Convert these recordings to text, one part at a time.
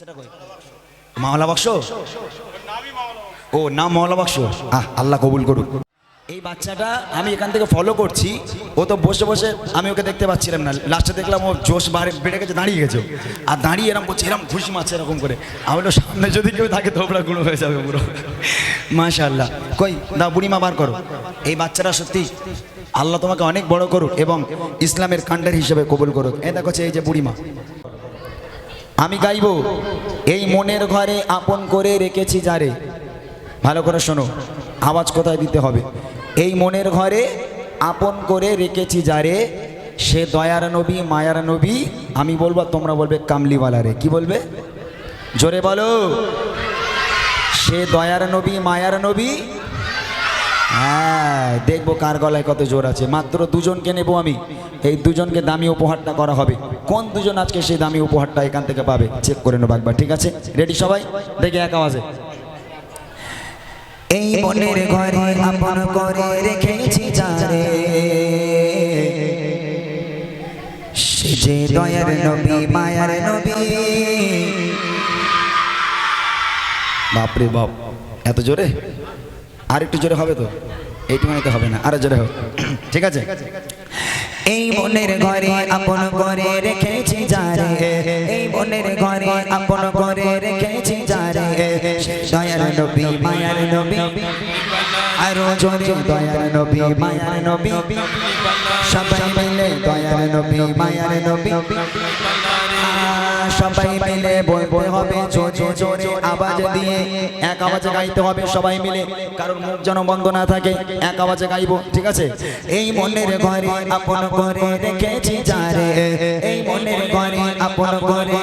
বাচ্চাটা ও নাম মাওলা আহ আল্লাহ কবুল করুক। এই বাচ্চাটা আমি এখান থেকে ফলো করছি। ও তো বসে বসে আমি ওকে দেখতে পাচ্ছিলাম না। লাস্টে দেখলাম ও জোশ বাড়ে বেড়ে গেছে দাঁড়িয়ে গেছে আর দাঁড়িয়ে এরকম করছে এরকম ঘুষি মারছে এরকম করে। আমি বললাম, সামনে যদি কেউ থাকে তোমরা গুঁড়ো হয়ে যাবে পুরো। মাশাআল্লাহ। কই দা বুড়িমা বার করো। এই বাচ্চারা সত্যি আল্লাহ তোমাকে অনেক বড় করুক এবং ইসলামের কাণ্ডের হিসেবে কবুল করুক। এ দেখো এই যে বুড়িমা। আমি গাইব। এই মনের ঘরে আপন করে রেখেছি যারে। ভালো করে শোনো, আওয়াজ কোথায় দিতে হবে? এই মনের ঘরে আপন করে রেখেছি যারে, সে দয়ার নবী, মায়ার নবী, আমি বলব, তোমরা বলবে কামলিওয়ালা রে কি বলবে? জোরে বলো। সে দয়ার নবী, মায়ার নবী হ্যাঁ দেখব কার গলায় কত জোর আছে। মাত্র দুজনকে নেব আমি। এই দুজনকে দামি উপহারটা করা হবে। কোন দুজন আজকে সেই দামি উপহারটা এখান থেকে পাবে? চেক করে নেব একবার ঠিক আছে? রেডি সবাই? দেখে এক আওয়াজে। এই মনের ঘরে আপন করে রেখেছি যারে। সে যে দয়ার নবী মায়ার নবী। বাপরে বাপ এত জোরে? আর একটু জোরে হবে তো? এইটুকুনিতে হবে না, আরও জোরে হবে ঠিক আছে? এই মনের ঘরে আপন করে রেখেছি যারে এই মনের ঘরে আপন করে রেখেছি যারে দয়ার নবী, মায়ার নবী, আরও জোরে দয়ার নবী, মায়ার নবী। সবাই মিলে দয়ার নবী, মায়ার নবী। সবাই মিলে বলতে হবে জোরে জোরে আওয়াজ দিয়ে এক আওয়াজে গাইতে হবে সবাই মিলে। কারণ মুখ যেন বন্ধ না থাকে এক আওয়াজে গাইবো ঠিক আছে? এই মনের ঘরে আপন করে রেখেছি যারে। এই মনের ঘরে আপন করে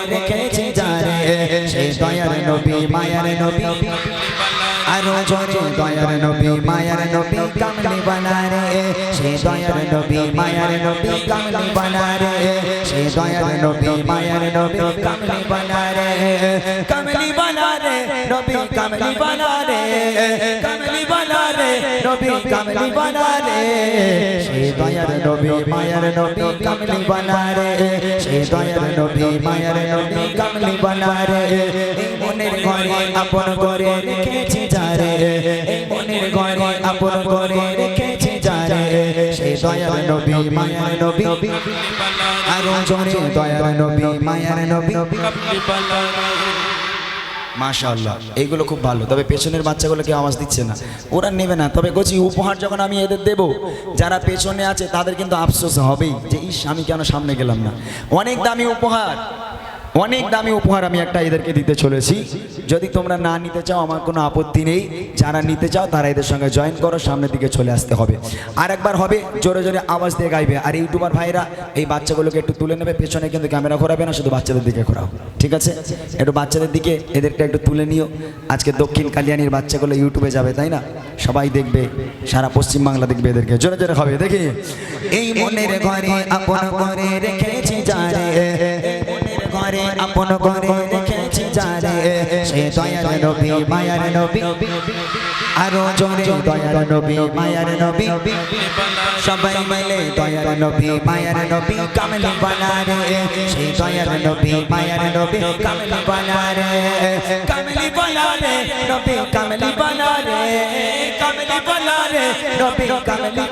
জোরে দয়ার নবী, মায়ার নবী কামলি বানারে। সে দয়ার নবী, মায়ার নবী কামলি বানারে। সে দয়ার নবী, মায়ার নবী কামলি বানারে। কামলি বানারে, নবী কামলি বানারে। নবী কামলি বানারে। সে দয়ার নবী মায়ার নবী কামলি বানারে। সে দয়ার নবী মায়ার নবী কামলি বানারে। মনের ঘরে আপন করে রেখেছি যারে। মনের ঘরে আপন করে রেখেছি যারে। সেই দয়ার নবী মায়ার নবী আরও জোরে দয়ার নবী মায়ার নবী। মাশাআল্লাহ। এইগুলো খুব ভালো। তবে পেছনের বাচ্চাগুলো কেউ আওয়াজ দিচ্ছে না। ওরা নেবে না। তবে গোছি উপহার যখন আমি এদের দেব, যারা পেছনে আছে তাদের কিন্তু আফসোস হবেই যে, ইস, আমি কেন সামনে গেলাম না? অনেক দামি উপহার। অনেক দামি উপহার আমি একটা এদেরকে দিতে চলেছি। যদি তোমরা না নিতে চাও, আমার কোনো আপত্তি নেই। যারা নিতে চাও, তারা এদের সঙ্গে জয়েন করো, সামনের দিকে চলে আসতে হবে। আর একবার হবে, জোরে জোরে আওয়াজ দিয়ে গাইবে। আর ইউটিউবার ভাইরা এই বাচ্চাগুলোকে একটু তুলে নেবে, পেছনে কিন্তু ক্যামেরা ঘোরাবে না, শুধু বাচ্চাদের দিকে ঘোরাও। ঠিক আছে? একটু বাচ্চাদের দিকে এদেরকে একটু তুলে নিও। আজকে দক্ষিণ কালিয়ানির বাচ্চাগুলো ইউটিউবে যাবে, তাই না? সবাই দেখবে, সারা পশ্চিম বাংলা দেখবে এদেরকে। জোরে জোরে হবে, দেখি। এই মনের ঘরে আপন করে রেখেছি মনের ঘরে আপন করে রেখেছি যারে। সে দয়ার নবী, মায়ার নবী। আরও জোরে দয়ার নবী, মায়ার নবী। সবাই মিলে দয়ার নবী, মায়ার নবী কামলি বানারে। সেই দয়ার নবী, মায়ার নবী কামলি বানারে। কামলি বানারে, নবী কামলি বানারে। কামলি নবী কামলি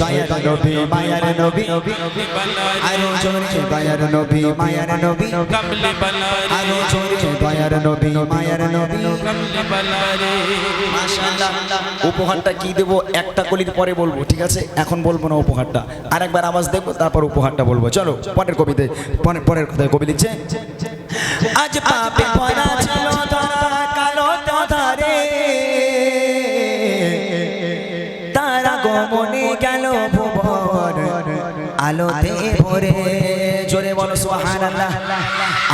দয়ার নবী মায়ার নবী। আরও জোরে দয়ার নবী মায়ার নবী। কমলি আরও জোরে দয়ার নবী মায়ার নবী। কমলি মাশাআল্লাহ। উপহারটা কি দেব? একটা কলির পরে বলব ঠিক আছে? এখন বলব না উপহারটা। আরেকবার আওয়াজ দেখব তারপর উপহারটা বলব। চলো পরের কবিতে পরের পরের কথায় কবি লিখছে আজ পাপে আলোতে ভরে। জোরে বলো, সুবহানাল্লাহ।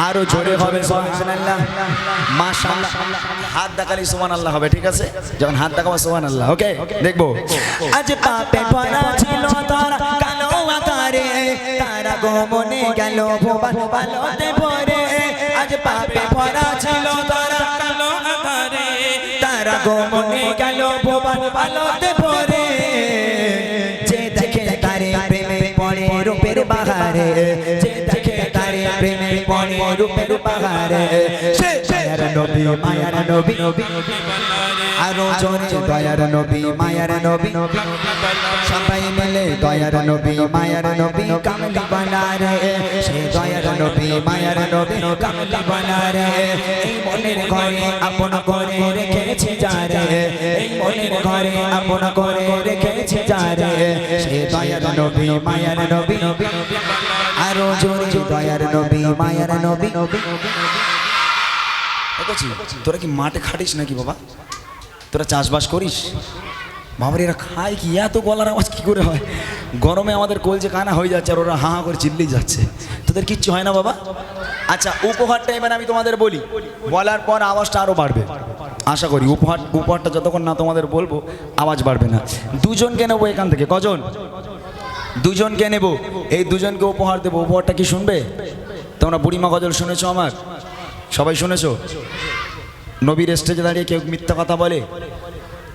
আরও জোরে হবে, সুবহানাল্লাহ। মাশাআল্লাহ। হাত দেখালি সুবহানাল্লাহ হবে, ঠিক আছে? যখন হাত দেখাবো, সুবহানাল্লাহ, ওকে? দেখব। আজ পাপে পড়া ছিল তারা কালো আকারে। তারা গমনে গেল ভুবন আলোতে ভরে। আজ পাপে পড়া ছিল তারা কালো আধারে তারা গমনে গেল ভুবন আলোতে ভরে। বাহারে যে দেখে তারে প্রেমে পড়ে রূপের পাহাড়ে সে দয়ার নবী মায়ার নবী। আরও জোরে দয়ার নবী মায়ার নবী। সবাই মিলে দয়ার নবী মায়ার নবী কামলি বানারে। সে দয়ার নবী মায়ার নবী কামলি বানারে। এই মনের ঘরে আপন করে রেখেছি যারে। এই মনের ঘরে আপন করে রেখেছি যারে। সে দয়ার নবী মায়ার নবী। আরও জোরে, দয়ার নবী, মায়ার নবী। তোরা কি মাঠে খাটিস নাকি বাবা? তোরা চাষবাস করিস? বাবার, এরা খায় কি? এত গলার আওয়াজ কি করে হয়? গরমে আমাদের কলজে কানা হয়ে যাচ্ছে আর ওরা হা হা করে চিল্লেই যাচ্ছে। তোদের কিচ্ছু হয় না বাবা? আচ্ছা উপহারটা এবার আমি তোমাদের বলি। বলার পর আওয়াজটা আরও বাড়বে। আশা করি উপহার, উপহারটা যতক্ষণ না তোমাদের বলব, আওয়াজ বাড়বে না। দুজনকে নেব এখান থেকে। কজন? দুজনকে নেব। এই দুজনকে উপহার দেবো। উপহারটা কি শুনবে? তোমরা বুড়িমা গজল শুনেছো আমার? সবাই শুনেছ? নবীর স্টেজে দাঁড়িয়ে কেউ মিথ্যা কথা বলে?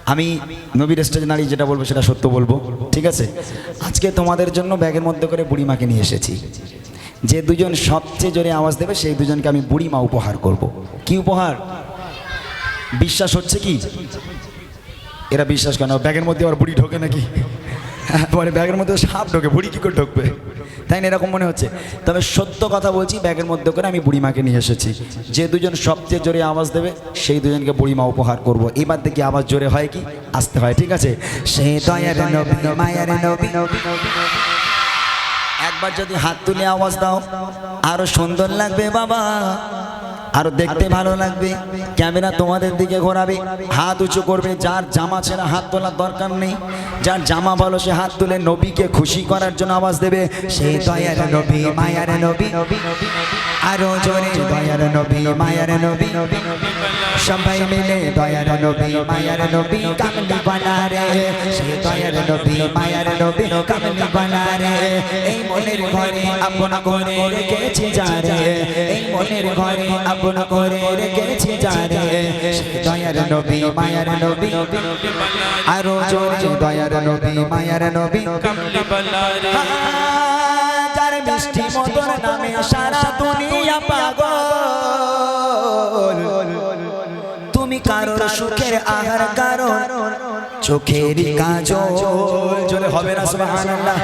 আমি নবীর স্টেজে দাঁড়িয়ে যেটা বলব সেটা সত্য বলব। ঠিক আছে? আজকে তোমাদের জন্য ব্যাগের মধ্যে করে বুড়িমাকে নিয়ে এসেছি। যে দুজন সবচেয়ে জোরে আওয়াজ দেবে, সেই দুজনকে আমি বুড়িমা উপহার করব। কি উপহার? বিশ্বাস হচ্ছে কি? এরা বিশ্বাস কেন ব্যাগের মধ্যে আবার বুড়ি ঢোকে নাকি? পরে ব্যাগের মধ্যে সাপ ঢোকে, বুড়ি কী করে ঢুকবে? তাই না এরকম মনে হচ্ছে? তবে সত্য কথা বলছি, ব্যাগের মধ্যে করে আমি বুড়িমাকে নিয়ে এসেছি। যে দুজন সবচেয়ে জোরে আওয়াজ দেবে, সেই দুজনকে বুড়িমা উপহার করব। এবার দেখি আওয়াজ জোরে হয় কি? আসতে হয়, ঠিক আছে? একবার যদি হাত তুলে আওয়াজ দাও, আরও সুন্দর লাগবে বাবা। আরও দেখতে ভালো লাগবে। ক্যামেরা তোমাদের দিকে ঘোরাবে। হাত উঁচু করবে। যার জামা ছেঁড়া হাত তোলার দরকার নেই। যার জামা ভালো সে হাত তুলে নবীকে খুশি করার জন্য আওয়াজ দেবে। সে দয়ার নবী, মায়ার নবী। আরও জোরে দয়ার নবী, মায়ার নবী। সবাই মিলে দয়ার নবী, মায়ার নবী, কামলি বানারে সে দয়ার নবী, মায়ার নবী, কামলি বানারে এই মনের ঘরে আপন করে রেখেছি যারে এই মনের ঘরে আপন করে রেখেছি সে দয়ার নবী, মায়ার নবী। আরও জোরে দয়ার নবী, মায়ার নবী। যার মিষ্টি মতন নামে সারা দুনিয়া পাগল। তুমি কারোর সুখের আহার কারণ, চোখের কাজল। জোরে হবে না, সুবহানাল্লাহ।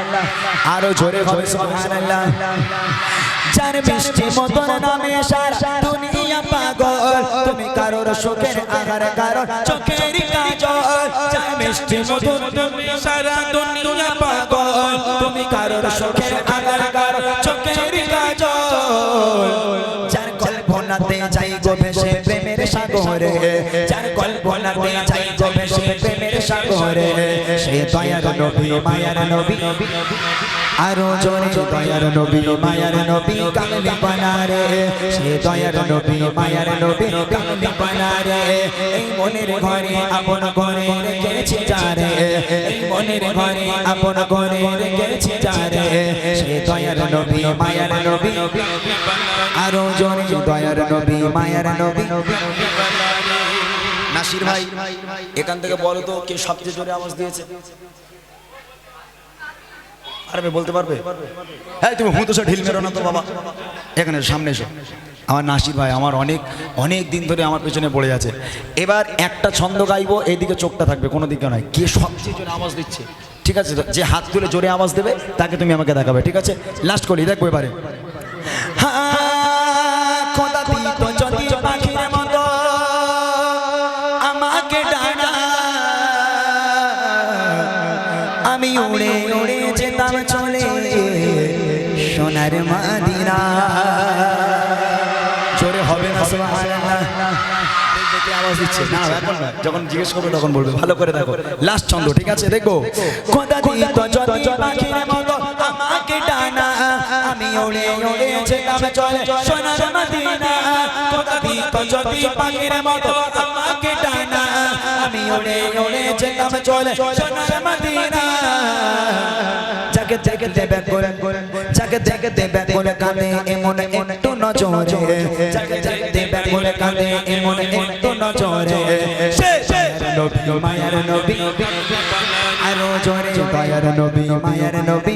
আরও জোরে হবে, সুবহানাল্লাহ। যার মিষ্টি মতন নামে সারা। দুনিয়া পাগল, তুমি কারোর সুখের আহার কারণ। চোখের কাজল যার মিষ্টি মতন তুমি সারা। দুনিয়া পাগল, তুমি কারোর সুখের আগার গার চোখের কাজল। যার কল্পনাতে যাই গো প্রেমের সাগরে, যার কল্পনাতে যাই গো প্রেমের সাগরে, সে দয়ার নবী, মায়ার নবী। আরও জোরে দয়ার নবী মায়ার নবী কামলি বানারে সে দয়ার নবী মায়ার নবী কামলি বানারে এই মনের ঘরে আপন করে রেখেছি যারে এই মনের ঘরে আপন করে রেখেছি যারে সে দয়ার নবী মায়ার নবী আরও জোরে দয়ার নবী মায়ার নবী নাসির ভাই এখান থেকে বলো তো কে সবচেয়ে জোরে আওয়াজ দিয়েছে পারবে বলতে পারবে? হ্যাঁ তুমি হুঁ তো সে ঢিল মেরো না তো বাবা। এখানে সামনে এসো। আমার নাসির ভাই আমার অনেক অনেক দিন ধরে আমার পেছনে পড়ে আছে। এবার একটা ছন্দ গাইবো এইদিকে চোখটা থাকবে কোনো দিকে নয়। কে সবচেয়ে জোরে আওয়াজ দিচ্ছে? ঠিক আছে যে হাত তুলে জোরে আওয়াজ দেবে তাকে তুমি আমাকে দেখাবে ঠিক আছে? লাস্ট করি দেখব এবারে। হ্যাঁ, দিচ্ছে। না এখন যখন জিজ্ঞেস করবে তখন বলবে ভালো করে দেখো। লাস্ট ছন্দ ঠিক আছে? দেখো খোদা যদি পাখির মতো আমাকে ডানা আমি উড়ে যেতাম চলে সোনার মাদিনা। খোদা দিত যদি পাখির মতো আমাকে ডানা আমি উড়ে যেতাম চলে সোনার মাদিনা। যাকে দেখে দেবে করে যাকে দেখে দেবে করে কাঁদে এমন একটু নজরে। যাকে দেখে কানে এমন একটু নজরে। নবী মায়ার নবী। আরও জোরে দয়ার নবী মায়ার নবী।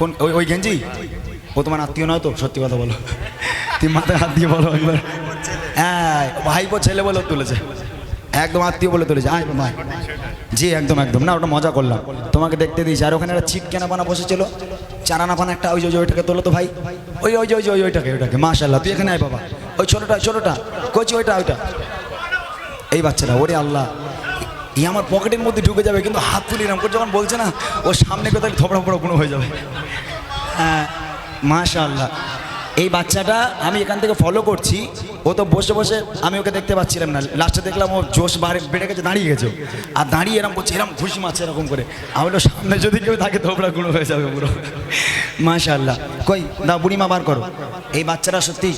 কোন ওই ওই গেঞ্জি? ও তোমার আত্মীয় নয় তো? সত্যি কথা বলো। তুমি মাথায় হাত দিয়ে বলো একবার। হ্যাঁ ভাইপো ছেলে বলে তুলেছে। একদম আত্মীয় বলে তুলেছে। আয় ভাই জি, একদম একদম। না, ওটা মজা করলাম। তোমাকে দেখতে দিয়েছি। আর ওখানে একটা চিট কেনা বানা বসেছিল। চারানা পানা একটা, ওই যে ওই যে, ওইটাকে তোলো তো ভাই। ওই ওই যে ওই যে, ওই ওইটাকে ওইটাকে। মাশাল্লাহ তুই এখানে আয় বাবা। ওই ছোটোটা ছোটোটা। কচি ওইটা ওইটা। এই বাচ্চাটা, ওরে আল্লাহ। ই আমার পকেটের মধ্যে ঢুকে যাবে, কিন্তু হাত তুলি এরকম করে যখন বলছে না ও সামনে কোথায় থপড়া ফোড়া কোনো হয়ে যাবে। হ্যাঁ মাশাআল্লা এই বাচ্চাটা আমি এখান থেকে ফলো করছি। ও তো বসে বসে আমি ওকে দেখতে পাচ্ছিলাম না। লাস্টে দেখলাম ও জোশ বাড়ে বেড়ে গেছে, দাঁড়িয়ে গেছে। আর দাঁড়িয়ে এরকম করছে এরকম ঘুষি মারছে এরকম করে। আমি বলল সামনে যদি কেউ থাকে থোবড়া গুঁড়ো হয়ে যাবে পুরো। মাশা আল্লাহ কই, না, বুড়িমা বার করো। এই বাচ্চারা সত্যি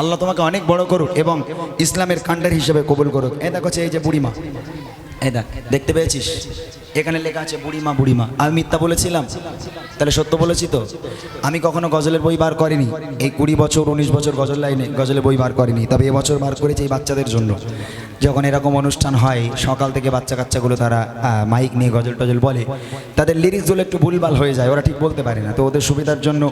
আল্লাহ তোমাকে অনেক বড় করুক এবং ইসলামের কান্ডার হিসেবে কবুল করুক। এ দেখো এই যে বুড়িমা। এই দেখ, দেখতে পেয়েছিস? এখানে লেখা আছে, বুড়িমা বুড়িমা। আমি মিথ্যা বলেছিলাম? তাহলে সত্য বলেছি তো? আমি কখনো গজলের বই বার করিনি। এই কুড়ি বছর, উনিশ বছর গজল লাইনে গজলের বই বার করিনি। তবে এবছর বার করেছি এই বাচ্চাদের জন্য। যখন এরকম অনুষ্ঠান হয় সকাল থেকে বাচ্চা কাচ্চাগুলো তারা মাইক নিয়ে গজল টজল বলে তাদের লিরিক্সগুলো একটু ভুলভাল হয়ে যায় ওরা ঠিক বলতে পারে না। তো ওদের সুবিধার জন্য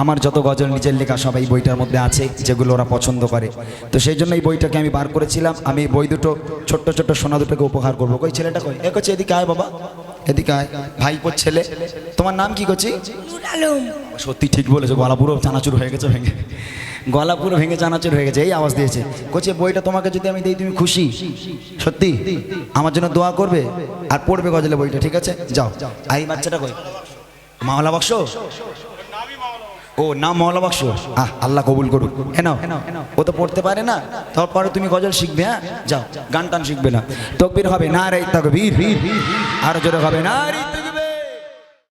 আমার যত গজল নিজের লেখা সব এই বইটার মধ্যে আছে যেগুলো ওরা পছন্দ করে। তো সেই জন্য এই বইটাকে আমি বার করেছিলাম। আমি এই বই দুটো ছোট্ট ছোট্ট সোনা দুটোকে উপহার করব। ওই ছেলেটা কই? এ করছে এদিকে আয় বাবা। এদিকে আয়। ভাইপোর ছেলে। তোমার নাম কি করছি সত্যি ঠিক বলেছ গলা পুরো চানাচুর হয়ে গেছে ভেঙে। গলা পুরো ভেঙে চানাচুর হয়ে গেছে, এই আওয়াজ দিয়েছে। কোচে, বইটা তোমাকে যদি আমি দিই, তুমি খুশি? সত্যি? আমার জন্য দোয়া করবে আর পড়বে গজলে বইটা, ঠিক আছে? যাও। আর এই বাচ্চাটা কই? মাওলা বাক্স? ও না মহলা বাক্স। আহ, আল্লাহ কবুল করুক। এনাও ও তো পড়তে পারে না। তারপরে তুমি গজল শিখবে হ্যাঁ? যাও। গান টান শিখবে না। তকবির হবে না রে তকবীর। আরও জোরে হবে না রে